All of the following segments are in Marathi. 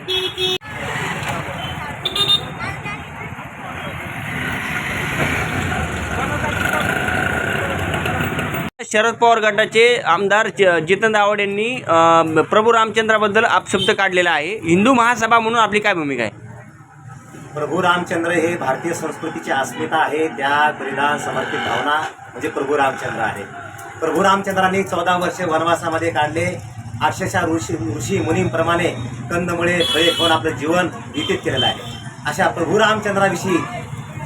शरद पवार गटाचे आमदार चेतन आवड यांनी प्रभू रामचंद्राबद्दल अपशब्द काढलेला आहे. हिंदू महासभा म्हणून आपली काय भूमिका आहे? प्रभू रामचंद्र हे भारतीय संस्कृतीची अस्मिता आहे. त्या बलिदान समर्पित भावना म्हणजे प्रभू रामचंद्र आहे. प्रभू रामचंद्रांनी चौदा वर्षे वनवासामध्ये काढले. अक्षरशः ऋषी ऋषी मुनींप्रमाणे कंदमुळे फळे खाऊन आपलं जीवन व्यतीत केलेलं आहे. अशा प्रभू रामचंद्राविषयी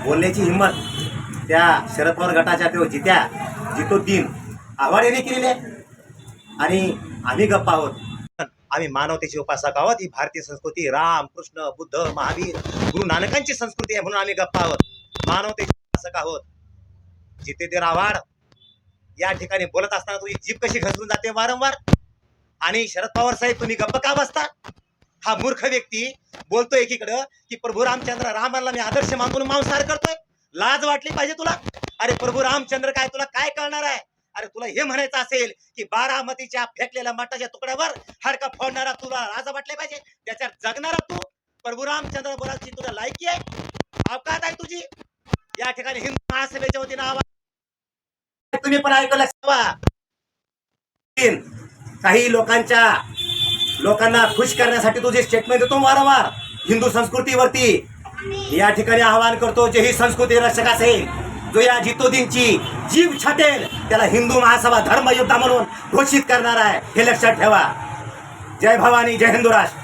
बोलण्याची हिंमत त्या शरद पवार गटाच्या तो जित्या जितोद्दीन आव्हाड यांनी केलेली आहे. आणि आम्ही गप्पा आहोत. आम्ही मानवतेची उपासक आहोत. ही भारतीय संस्कृती राम कृष्ण बुद्ध महावीर गुरु नानकांची संस्कृती आहे म्हणून आम्ही गप्पा आहोत. मानवतेची उपासक आहोत. जितेंद्र आव्हाड या ठिकाणी बोलत असताना तुझी जीभ कशी घसरून जाते वारंवार? आणि शरद पवार साहेब तुम्ही गप्प का बसता? हा मूर्ख व्यक्ती बोलतोय एकीकडं की प्रभू रामचंद्र रामाला मी आदर्श मानून मांसाहार करतोय. लाज वाटली पाहिजे तुला? अरे प्रभू रामचंद्र काय तुला काय कळणार आहे? अरे तुला हे म्हणायचं असेल की बारामतीच्या फेकलेल्या मठाच्या तुकड्यावर हडका फोडणारा तुला लाज वाटले पाहिजे? त्याच्यात जगणारा तू? प्रभू रामचंद्र बोलाची तुला लायकी आहे? अवकात आहे तुझी? या ठिकाणी हिंदू महासभेच्या वतीनं आवाज तुम्ही पण ऐकलं ठेवा. काही लोकांच्या लोकांना खुश करण्यासाठी तो जे स्टेटमेंट देतो वारंवार. हिंदू संस्कृतीवरती. या ठिकाणी आवाहन करतो जे ही संस्कृती रक्षक असेल. जो या जितोदींची जीव छाटेल. त्याला हिंदू महासभा धर्मयुद्धा म्हणून घोषित करणार आहे. हे लक्षात ठेवा. जय भवानी जय हिंदू राष्ट्र